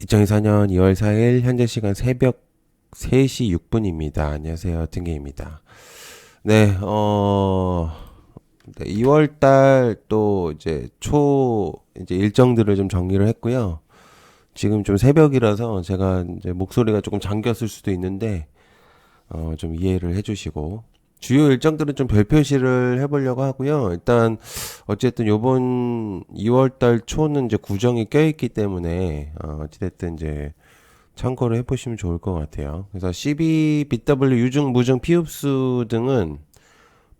2024년 2월 4일 현재 시간 새벽 3시 6분입니다. 안녕하세요. 등계입니다. 네, 어, 2월 달 또 이제 초 이제 일정들을 좀 정리를 했고요. 지금 좀 새벽이라서 제가 이제 목소리가 조금 잠겼을 수도 있는데 어, 좀 이해를 해 주시고 주요 일정들은 좀 별표시를 해보려고 하고요. 일단 어쨌든 요번 2월달 초는 이제 구정이 껴있기 때문에 어, 어찌됐든 이제 참고를 해보시면 좋을 것 같아요. 그래서 CB, BW, 유증, 무증, 피흡수 등은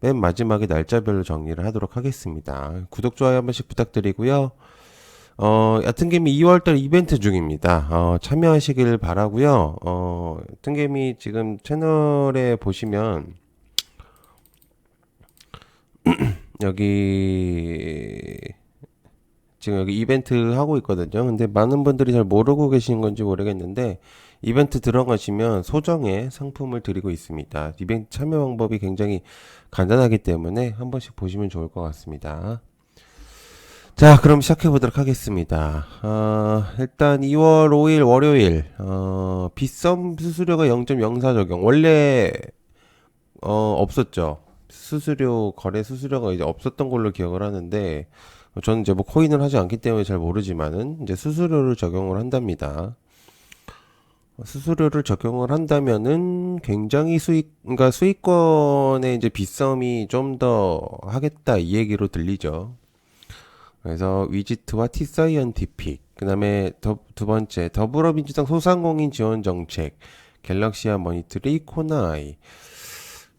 맨 마지막에 날짜별로 정리를 하도록 하겠습니다. 구독, 좋아요 한 번씩 부탁드리고요. 어, 얕은개미 2월달 이벤트 중입니다. 어, 참여하시길 바라고요. 어, 얕은개미 지금 채널에 보시면 여기 지금 여기 이벤트 하고 있거든요. 근데 많은 분들이 잘 모르고 계신 건지 모르겠는데 이벤트 들어가시면 소정의 상품을 드리고 있습니다. 이벤트 참여 방법이 굉장히 간단하기 때문에 한 번씩 보시면 좋을 것 같습니다. 자, 그럼 시작해 보도록 하겠습니다. 어, 일단 2월 5일 월요일 어, 빗썸 수수료가 0.04 적용. 원래 어, 없었죠. 수수료 거래 수수료가 이제 없었던 걸로 기억을 하는데 저는 이제 뭐 코인을 하지 않기 때문에 잘 모르지만은 이제 수수료를 적용을 한답니다. 수수료를 적용을 한다면은 굉장히 수익, 그러니까 수익권의 이제 빗썸이 좀 더 하겠다 이 얘기로 들리죠. 그래서 위지트와 티사이언티픽, 그 다음에 두 번째 더불어민주당 소상공인 지원 정책, 갤럭시아 머니터리, 코나이.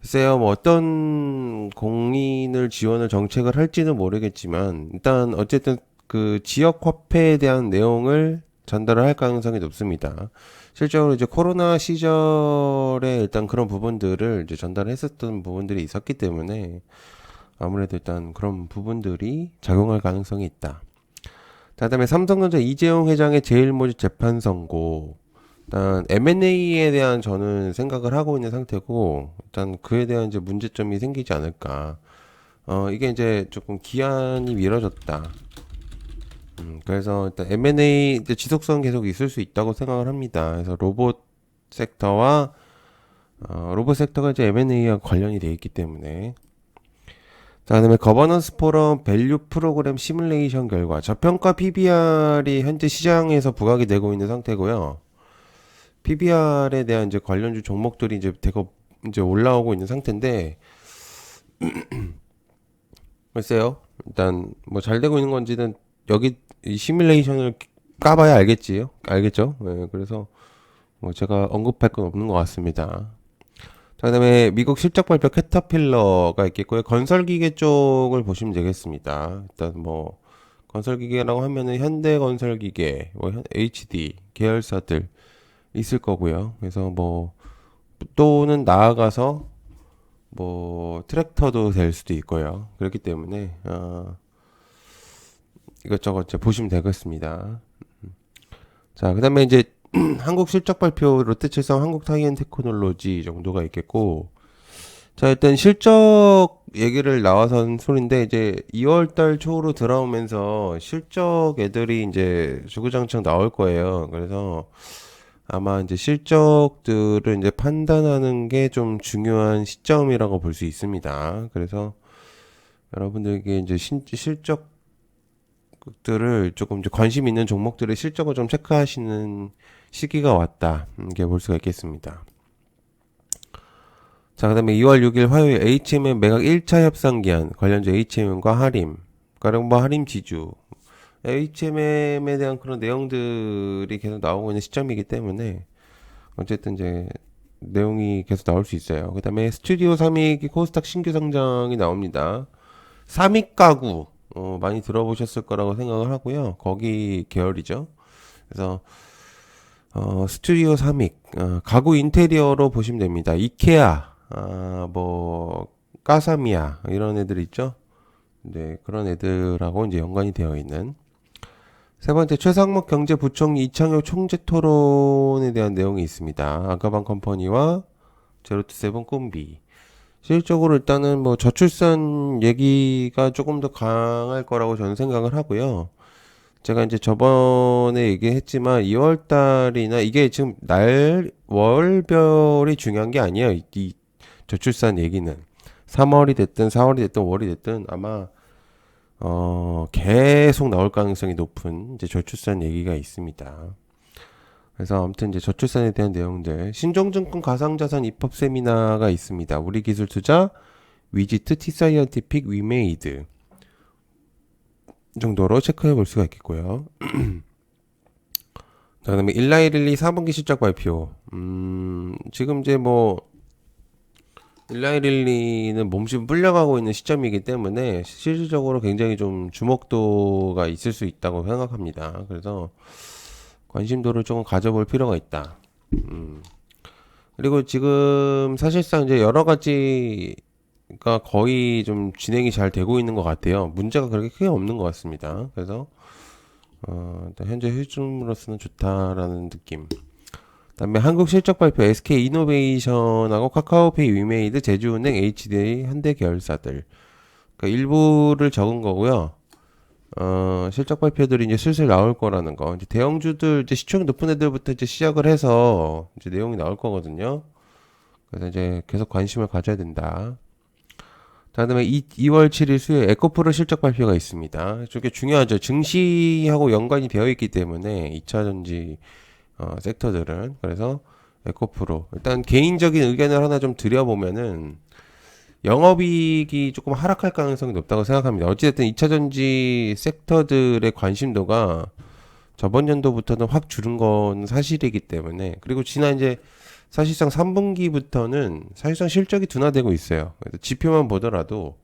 글쎄요, 뭐 어떤 공인을 지원을 정책을 할지는 모르겠지만, 일단 어쨌든 그 지역 화폐에 대한 내용을 전달을 할 가능성이 높습니다. 실제로 이제 코로나 시절에 일단 그런 부분들을 이제 전달했었던 부분들이 있었기 때문에 아무래도 일단 그런 부분들이 작용할 가능성이 있다. 그다음에 삼성전자 이재용 회장의 제일모직 재판 선고. 일단 M&A에 대한 저는 생각을 하고 있는 상태고 일단 그에 대한 이제 문제점이 생기지 않을까. 어 이게 이제 조금 기한이 미뤄졌다. 음, 그래서 일단 M&A 이제 지속성 계속 있을 수 있다고 생각을 합니다. 그래서 로봇 섹터와 어, 로봇 섹터가 이제 M&A와 관련이 되어 있기 때문에 자, 그다음에 거버넌스 포럼 밸류 프로그램 시뮬레이션 결과 저평가 PBR이 현재 시장에서 부각이 되고 있는 상태고요. PBR에 대한 이제 관련주 종목들이 이제 대거 이제 올라오고 있는 상태인데 글쎄요. 일단 뭐 잘 되고 있는 건지는 여기 이 시뮬레이션을 까봐야 알겠지요. 알겠죠? 네, 그래서 뭐 제가 언급할 건 없는 것 같습니다. 자, 그다음에 미국 실적 발표 캐터필러가 있겠고요. 건설기계 쪽을 보시면 되겠습니다. 일단 뭐 건설기계라고 하면은 현대건설기계, 뭐 HD 계열사들 있을 거고요. 그래서 뭐 또는 나아가서 뭐 트랙터도 될 수도 있고요. 그렇기 때문에 어, 이것저것 이제 보시면 되겠습니다. 자, 그다음에 이제 한국 실적 발표 롯데칠성 한국 타이엔 테크놀로지 정도가 있겠고 자 일단 실적 얘기를 나와선 소리인데 이제 2월 달 초로 들어오면서 실적 애들이 이제 주구장창 나올 거예요. 그래서 아마 이제 실적들을 이제 판단하는 게 좀 중요한 시점이라고 볼 수 있습니다. 그래서 여러분들에게 이제 신, 실적들을 조금 이제 관심 있는 종목들의 실적을 좀 체크하시는 시기가 왔다. 이렇게 볼 수가 있겠습니다. 자, 그 다음에 2월 6일 화요일 HMM 매각 1차 협상 기한 관련주 HMM과 하림, 가령바 하림 지주, HMM에 대한 그런 내용들이 계속 나오고 있는 시점이기 때문에 어쨌든 이제 내용이 계속 나올 수 있어요. 그 다음에 스튜디오 3익이 코스닥 신규 상장이 나옵니다. 3익 가구, 어, 많이 들어보셨을 거라고 생각을 하고요. 거기 계열이죠. 그래서 어, 스튜디오 3익, 어, 가구 인테리어로 보시면 됩니다. 이케아, 아, 뭐, 까사미아, 이런 애들 있죠? 네, 그런 애들하고 이제 연관이 되어 있는. 세 번째, 최상목 경제부총리 이창효 총재 토론에 대한 내용이 있습니다. 아가방 컴퍼니와 제로투 세븐 꿈비. 실질적으로 일단은 뭐 저출산 얘기가 조금 더 강할 거라고 저는 생각을 하고요. 제가 이제 저번에 얘기했지만 2월 달이나 이게 지금 날 월별이 중요한 게 아니에요. 이, 이 저출산 얘기는 3월이 됐든 4월이 됐든 5월이 됐든 아마 어 계속 나올 가능성이 높은 이제 저출산 얘기가 있습니다. 그래서 아무튼 이제 저출산에 대한 내용들 신종증권 가상자산 입법 세미나가 있습니다. 우리 기술 투자 위지트 티사이언티픽 위메이드 정도로 체크해 볼 수가 있겠고요. 자, 그다음에 일라이릴리 4분기 실적 발표. 음, 지금 이제 뭐 일라이릴리는 몸집 불려가고 있는 시점이기 때문에 실질적으로 굉장히 좀 주목도가 있을 수 있다고 생각합니다. 그래서 관심도를 조금 가져볼 필요가 있다. 음. 그리고 지금 사실상 이제 여러 가지가 거의 좀 진행이 잘 되고 있는 것 같아요. 문제가 그렇게 크게 없는 것 같습니다. 그래서 어, 현재 흐름으로서는 좋다라는 느낌. 그다음에 한국 실적 발표 SK 이노베이션하고 카카오페이 위메이드 제주은행 HDA 현대 계열사들 그러니까 일부를 적은 거고요. 어, 실적 발표들이 이제 슬슬 나올 거라는 거. 이제 대형주들 이제 시총이 높은 애들부터 이제 시작을 해서 이제 내용이 나올 거거든요. 그래서 이제 계속 관심을 가져야 된다. 자, 그다음에 2, 2월 7일 수요일 에코프로 실적 발표가 있습니다. 이게 중요하죠. 증시하고 연관이 되어 있기 때문에 2차 전지 어, 섹터들은 그래서 에코프로 일단 개인적인 의견을 하나 좀 드려보면은 영업이익이 조금 하락할 가능성이 높다고 생각합니다. 어찌됐든 2차 전지 섹터들의 관심도가 저번 연도부터는 확 줄은 건 사실이기 때문에 그리고 지난 이제 사실상 3분기부터는 사실상 실적이 둔화되고 있어요. 지표만 보더라도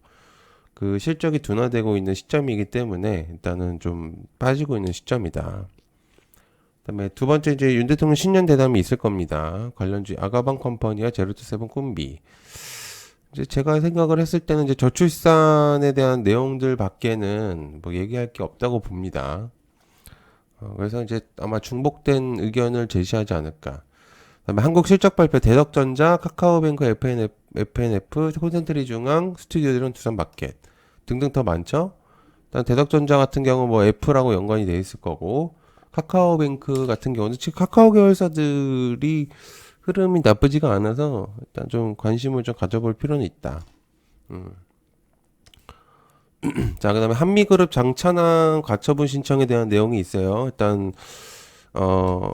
그 실적이 둔화되고 있는 시점이기 때문에 일단은 좀 빠지고 있는 시점이다. 그다음에 두 번째 이제 윤 대통령 신년 대담이 있을 겁니다. 관련주 아가방 컴퍼니와 제로투세븐 꿈비. 이제 제가 생각을 했을 때는 이제 저출산에 대한 내용들 밖에는 뭐 얘기할 게 없다고 봅니다. 어, 그래서 이제 아마 중복된 의견을 제시하지 않을까. 그다음에 한국 실적 발표 대덕전자, 카카오뱅크, FNF, FNF, 콘센트리 중앙, 스튜디오들은 두산 마켓 등등 더 많죠. 일단 대덕전자 같은 경우 뭐 F라고 연관이 돼 있을 거고 카카오뱅크 같은 경우는 지금 카카오 계열사들이 흐름이 나쁘지가 않아서 일단 좀 관심을 좀 가져볼 필요는 있다. 음. 자, 그 다음에 한미그룹 장찬항 가처분 신청에 대한 내용이 있어요. 일단 어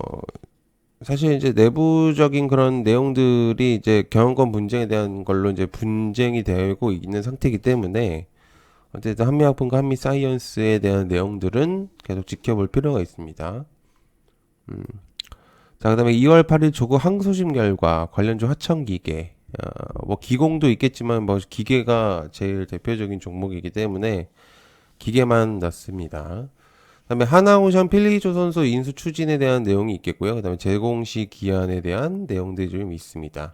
사실 이제 내부적인 그런 내용들이 이제 경영권 분쟁에 대한 걸로 이제 분쟁이 되고 있는 상태이기 때문에 어쨌든 한미학품과 한미사이언스에 대한 내용들은 계속 지켜볼 필요가 있습니다. 음. 자, 그 다음에 2월 8일 조국 항소심 결과 관련주 하청기계, 어, 뭐 기공도 있겠지만 뭐 기계가 제일 대표적인 종목이기 때문에 기계만 넣습니다. 그다음에 하나오션 필리조선소 인수 추진에 대한 내용이 있겠고요. 그다음에 제공시 기한에 대한 내용들이 좀 있습니다.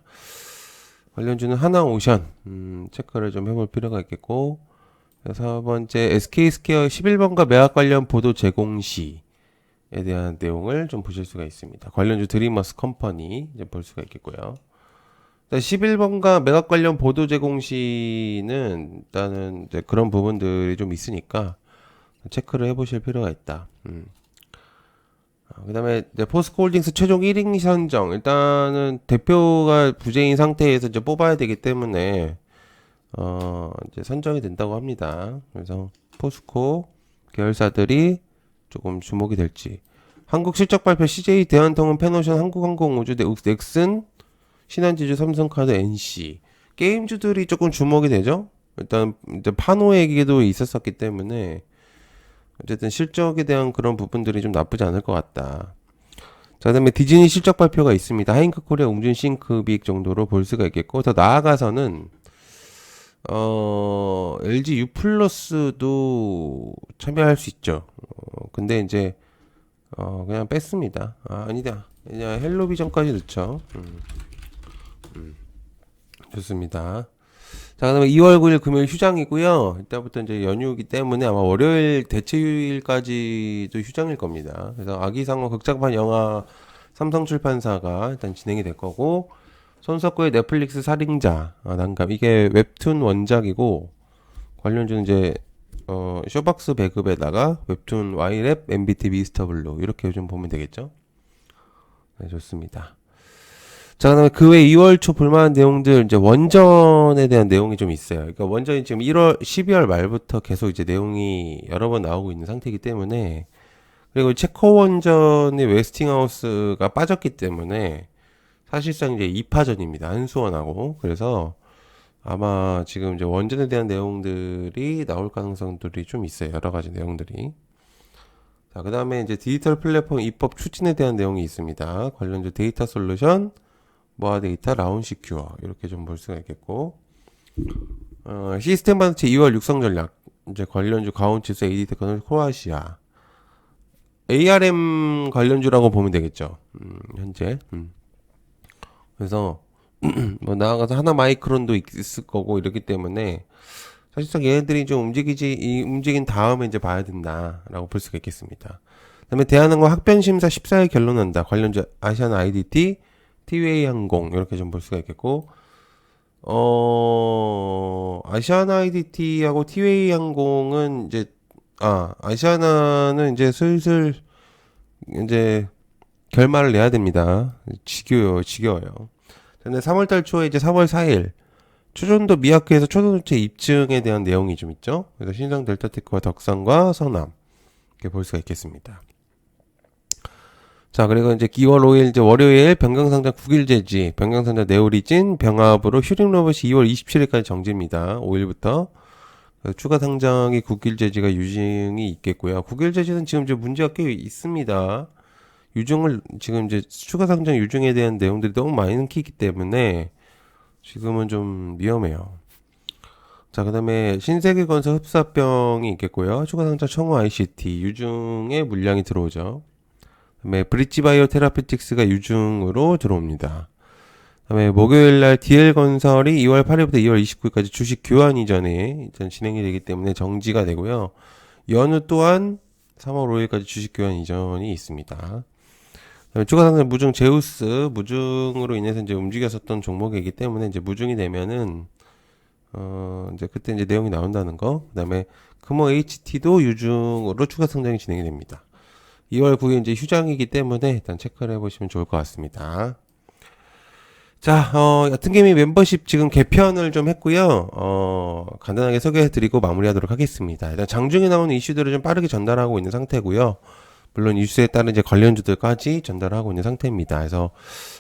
관련주는 하나오션 음, 체크를 좀 해볼 필요가 있겠고 세 번째 SK 스퀘어 11번가 매각 관련 보도 제공 시에 대한 내용을 좀 보실 수가 있습니다. 관련주 드리머스 컴퍼니 이제 볼 수가 있겠고요. 11번가 매각 관련 보도 제공 시는 일단은 그런 부분들이 좀 있으니까 체크를 해보실 필요가 있다. 음. 그 다음에 포스코홀딩스 최종 1인 선정 일단은 대표가 부재인 상태에서 이제 뽑아야 되기 때문에 어 이제 선정이 된다고 합니다. 그래서 포스코 계열사들이 조금 주목이 될지 한국 실적 발표 CJ 대한통운 페노션 한국항공우주 넥슨 신한지주 삼성카드 NC 게임주들이 조금 주목이 되죠. 일단 이제 파노 얘기도 있었었기 때문에 어쨌든 실적에 대한 그런 부분들이 좀 나쁘지 않을 것 같다. 자, 그다음에 디즈니 실적 발표가 있습니다. 하잉크 코리아 웅준 싱크빅 정도로 볼 수가 있겠고 더 나아가서는 어 LG U 플러스도 참여할 수 있죠. 어, 근데 이제 어 그냥 뺐습니다. 아, 아니다. 그냥 헬로비전까지 넣죠. 음, 음. 좋습니다. 자, 그다음에 2월 9일 금요일 휴장이고요. 이때부터 이제 연휴이기 때문에 아마 월요일 대체휴일까지도 휴장일 겁니다. 그래서 아기상어 극장판 영화 삼성출판사가 일단 진행이 될 거고 손석구의 넷플릭스 살인자 아, 난감 이게 웹툰 원작이고 관련주는 이제 어, 쇼박스 배급에다가 웹툰 와이랩 MBT 미스터 블루 이렇게 좀 보면 되겠죠. 네, 좋습니다. 자, 그다음에 그 외 2월 초 볼만한 내용들 이제 원전에 대한 내용이 좀 있어요. 그러니까 원전이 지금 1월 12월 말부터 계속 이제 내용이 여러 번 나오고 있는 상태이기 때문에 그리고 체코 원전의 웨스팅하우스가 빠졌기 때문에 사실상 이제 2파전입니다. 한수원하고 그래서 아마 지금 이제 원전에 대한 내용들이 나올 가능성들이 좀 있어요. 여러 가지 내용들이. 자, 그 다음에 이제 디지털 플랫폼 입법 추진에 대한 내용이 있습니다. 관련주 데이터 솔루션, 모아 데이터, 라운 시큐어. 이렇게 좀 볼 수가 있겠고. 어, 시스템 반도체 2월 육성 전략. 이제 관련주 가온치수 AD 테크놀 코아시아. ARM 관련주라고 보면 되겠죠. 음, 현재. 음. 그래서 뭐 나아가서 하나 마이크론도 있을 거고 이렇기 때문에 사실상 얘네들이 좀 움직이지 이 움직인 다음에 이제 봐야 된다라고 볼 수가 있겠습니다. 그다음에 대한항공 학변 심사 14일 결론난다. 관련주 아시안 IDT, 티웨이 항공 이렇게 좀 볼 수가 있겠고 어 아시안 IDT하고 티웨이 항공은 이제 아 아시아나는 이제 슬슬 이제 결말을 내야 됩니다. 지겨워요, 지겨워요. 근데 3월달 초에 이제 3월 4일 초전도 미야크에서 초전도체 입증에 대한 내용이 좀 있죠. 그래서 신성 델타테크와 덕산과 서남 이렇게 볼 수가 있겠습니다. 자, 그리고 이제 2월 5일 이제 월요일 변경상장 9일 제지, 변경상장 네오리진 병합으로 휴림 로봇이 2월 27일까지 정지입니다. 5일부터 그 추가 상장이 9일 제지가 유증이 있겠고요. 9일 제지는 지금 이제 문제가 꽤 있습니다. 유증을 지금 이제 추가 상장 유증에 대한 내용들이 너무 많이 끊기기 때문에 지금은 좀 위험해요. 자, 그 다음에 신세계건설 흡사병이 있겠고요. 추가 상장 청호 ICT 유증의 물량이 들어오죠. 그다음에 브릿지바이오 테라피틱스가 유증으로 들어옵니다. 그다음에 목요일 날 DL건설이 2월 8일부터 2월 29일까지 주식 교환 이전에 일단 진행이 되기 때문에 정지가 되고요. 연휴 또한 3월 5일까지 주식 교환 이전이 있습니다. 상장 무증 제우스 무증으로 인해서 이제 움직였었던 종목이기 때문에 이제 무증이 되면은 어 이제 그때 이제 내용이 나온다는 거. 그다음에 금호 HT도 유증으로 추가 상장이 진행이 됩니다. 2월 9일 이제 휴장이기 때문에 일단 체크를 해보시면 좋을 것 같습니다. 자, 어, 여튼 게임이 멤버십 지금 개편을 좀 했고요. 어, 간단하게 소개해드리고 마무리하도록 하겠습니다. 일단 장중에 나오는 이슈들을 좀 빠르게 전달하고 있는 상태고요. 물론 이슈에 따른 이제 관련주들까지 전달하고 있는 상태입니다. 그래서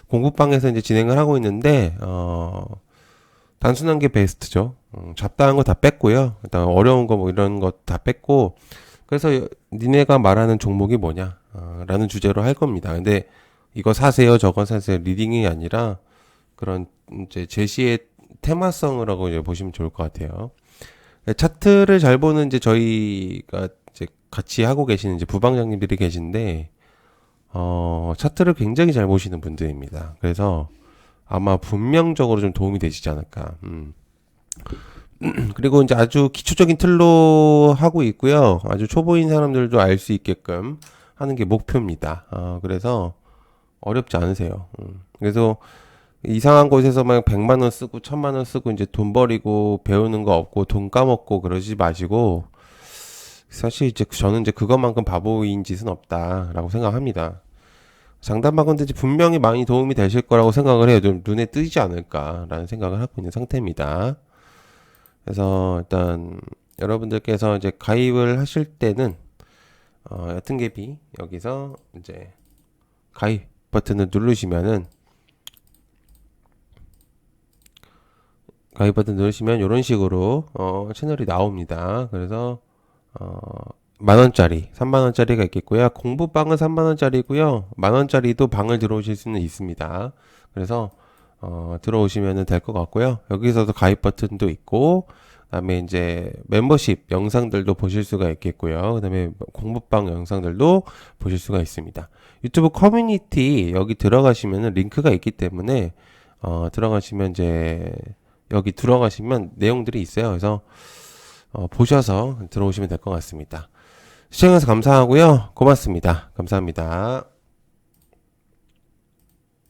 공부방에서 이제 진행을 하고 있는데, 어, 단순한 게 베스트죠. 음, 잡다한 거 다 뺐고요. 일단 어려운 거 뭐 이런 거 다 뺐고, 그래서 여- 니네가 말하는 종목이 뭐냐, 어, 라는 주제로 할 겁니다. 근데 이거 사세요, 저거 사세요, 리딩이 아니라 그런 이제 제시의 테마성이라고 이제 보시면 좋을 것 같아요. 네, 차트를 잘 보는 이제 저희가 같이 하고 계시는 이제 부방장님들이 계신데, 어, 차트를 굉장히 잘 보시는 분들입니다. 그래서 아마 분명적으로 좀 도움이 되시지 않을까. 음. 그리고 이제 아주 기초적인 틀로 하고 있고요. 아주 초보인 사람들도 알 수 있게끔 하는 게 목표입니다. 어, 그래서 어렵지 않으세요. 음. 그래서 이상한 곳에서 막 100만 원 쓰고 1000만 원 쓰고 이제 돈 버리고 배우는 거 없고 돈 까먹고 그러지 마시고 사실 이제 저는 이제 그것만큼 바보인 짓은 없다라고 생각합니다. 장단박은데 이제 분명히 많이 도움이 되실 거라고 생각을 해요. 좀 눈에 띄지 않을까라는 생각을 하고 있는 상태입니다. 그래서 일단 여러분들께서 이제 가입을 하실 때는 어, 옅은 갭이 여기서 이제 가입 버튼을 누르시면은 가입 버튼 누르시면 이런 식으로 어, 채널이 나옵니다. 그래서 어, 만 원짜리, 3만 원짜리가 있겠고요. 공부방은 3만 원짜리고요. 만 원짜리도 방을 들어오실 수는 있습니다. 그래서 어, 들어오시면 될 것 같고요. 여기서도 가입 버튼도 있고, 그다음에 이제 멤버십 영상들도 보실 수가 있겠고요. 그다음에 공부방 영상들도 보실 수가 있습니다. 유튜브 커뮤니티 여기 들어가시면은 링크가 있기 때문에 어, 들어가시면 이제 여기 들어가시면 내용들이 있어요. 그래서 어, 보셔서 들어오시면 될 것 같습니다. 시청해주셔서 감사하고요. 고맙습니다. 감사합니다.